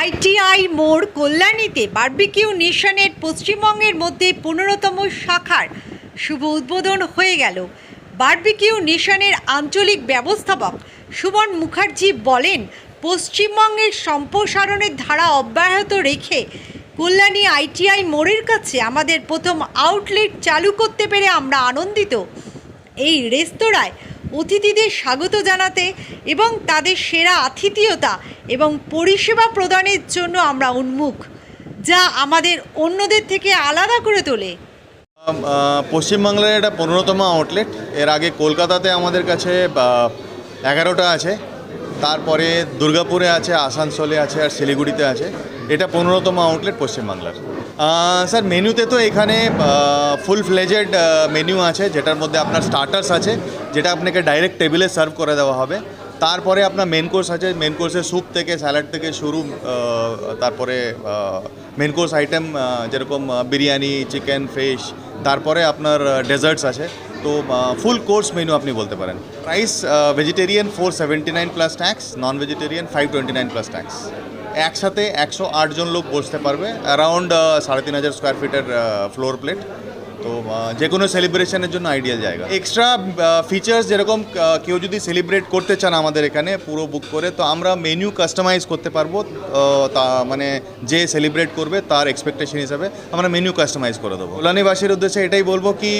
ITI মোড় কল্যাণীতে barbecue নেশনের পশ্চিমবঙ্গের মধ্যে পনেরোতম শাখার শুভ উদ্বোধন হয়ে গেল। বার্বিকিউ নেশনের আঞ্চলিক ব্যবস্থাপক সুমন মুখার্জি বলেন, পশ্চিমবঙ্গের সম্প্রসারণের ধারা অব্যাহত রেখে কল্যাণী আইটিআই মোড়ের কাছে আমাদের প্রথম আউটলেট চালু করতে পেরে আমরা আনন্দিত। এই রেস্তোরাঁয় অতিথিদের স্বাগত জানাতে এবং তাদের সেরা আতিথেয়তা এবং পরিষেবা প্রদানের জন্য আমরা উন্মুখ, যা আমাদের অন্যদের থেকে আলাদা করে তোলে। পশ্চিমবাংলার এটা পনেরোতম আউটলেট এর আগে কলকাতাতে আমাদের কাছে এগারোটা আছে। তারপরে দুর্গাপুরে আছে, আসানসোলে আছে, আর শিলিগুড়িতে আছে। এটা পনেরোতম আউটলেট পশ্চিমবাংলার। স্যার, মেনুতে তো এখানে ফুল ফ্লেজেড মেনু আছে, যেটার মধ্যে আপনার স্টার্টার্স আছে, যেটা আপনাকে ডাইরেক্ট টেবিলে সার্ভ করে দেওয়া হবে। তারপরে আপনার মেন কোর্স আছে মেন কোর্সে স্যুপ থেকে স্যালাড থেকে শুরু তারপরে মেন কোর্স আইটেম যেরকম বিরিয়ানি চিকেন ফিশ তারপরে আপনার ডেজার্টস আছে। তো ফুল কোর্স মেনু আপনি বলতে পারেন। Price vegetarian four seventy nine plus tax non vegetarian five twenty nine plus tax একসাথে একশো জন লোক বসতে পারবে অ্যারাউন্ড সাড়ে তিন হাজার স্কোয়ার ফিটের ফ্লোর প্লেট তো যে কোনো সেলিব্রেশনের জন্য আইডিয়াল জায়গা। এক্সট্রা ফিচার্স যেরকম কেউ যদি সেলিব্রেট করতে চান আমাদের এখানে, পুরো বুক করে, তো আমরা মেনু কাস্টমাইজ করতে পারব তা মানে যে সেলিব্রেট করবে তার এক্সপেকটেশন হিসাবে আমরা মেনু কাস্টমাইজ করে দেবো। কল্যাণীবাসীর উদ্দেশ্যে এটাই বলব কি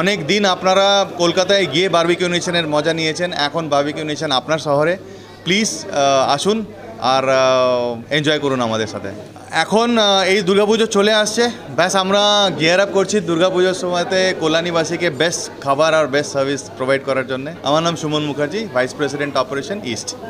অনেক দিন আপনারা কলকাতায় গিয়ে বার্বিকিউ নেশনের মজা নিয়েছেন, এখন বার্বিকিউ নেশন আপনার শহরে। প্লিজ আসুন আর এনজয় করুন আমাদের সাথে। এখন এই দুর্গাপুজো চলে আসছে। ব্যাস, আমরা গিয়ার আপ করছি দুর্গাপুজোর সময়তে কল্যাণীবাসীকে বেস্ট খাবার আর বেস্ট সার্ভিস প্রোভাইড করার জন্য। আমার নাম Suman Mukherjee vice president operation east